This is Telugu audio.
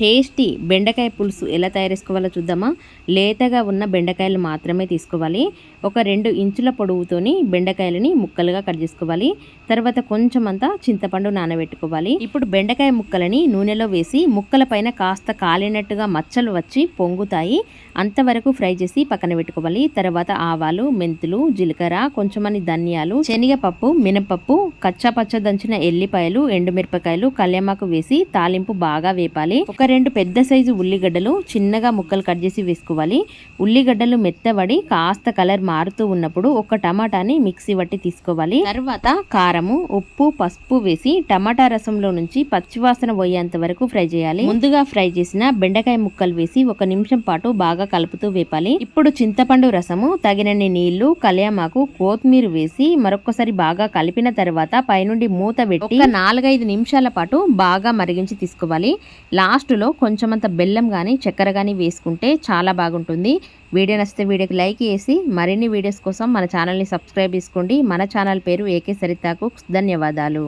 టేస్టీ బెండకాయ పులుసు ఎలా తయారు చేసుకోవాలో చూద్దామా? లేతగా ఉన్న బెండకాయలు మాత్రమే తీసుకోవాలి. ఒక రెండు ఇంచుల పొడవుతోని బెండకాయలని ముక్కలుగా కట్ చేసుకోవాలి. తర్వాత కొంచెం అంతా చింతపండు నానబెట్టుకోవాలి. ఇప్పుడు బెండకాయ ముక్కలని నూనెలో వేసి ముక్కల పైన కాస్త కాలినట్టుగా మచ్చలు వచ్చి పొంగుతాయి. అంతవరకు ఫ్రై చేసి పక్కన పెట్టుకోవాలి. తర్వాత ఆవాలు మెంతులు జీలకర్ర కొంచెమని ధనియాలు శనగపప్పు మినపప్పు కచ్చా పచ్చ దంచిన ఎల్లిపాయలు ఎండుమిరపకాయలు కళ్యామాకు వేసి తాలింపు బాగా వేపాలి. ఒక రెండు పెద్ద సైజు ఉల్లిగడ్డలు చిన్నగా ముక్కలు కట్ చేసి వేసుకోవాలి. ఉల్లిగడ్డలు మెత్తబడి కాస్త కలర్ మారుతూ ఉన్నప్పుడు ఒక టమాటాని మిక్సీ పట్టి తీసుకోవాలి. తర్వాత కారము ఉప్పు పసుపు వేసి టమాటా రసంలో నుంచి పచ్చివాసన పోయేంత వరకు ఫ్రై చేయాలి. ముందుగా ఫ్రై చేసిన బెండకాయ ముక్కలు వేసి ఒక నిమిషం పాటు బాగా కలుపుతూ వేపాలి. ఇప్పుడు చింతపండు రసము తగినన్ని నీళ్ళు కళ్యామాకు కొత్తిమీర వేసి మరొకసారి బాగా కలిపిన తర్వాత పైనుండి మూత పెట్టి ఒక నాలుగైదు నిమిషాల పాటు బాగా మరిగించి తీసుకోవాలి. లాస్ట్ లాస్ట్లో కొంచెమంత బెల్లం కానీ చక్కెర కానీ వేసుకుంటే చాలా బాగుంటుంది. వీడియో నచ్చితే వీడియోకి లైక్ చేసి మరిన్ని వీడియోస్ కోసం మన ఛానల్ని సబ్స్క్రైబ్ చేసుకోండి. మన ఛానల్ పేరు ఏకే సరితాకు. ధన్యవాదాలు.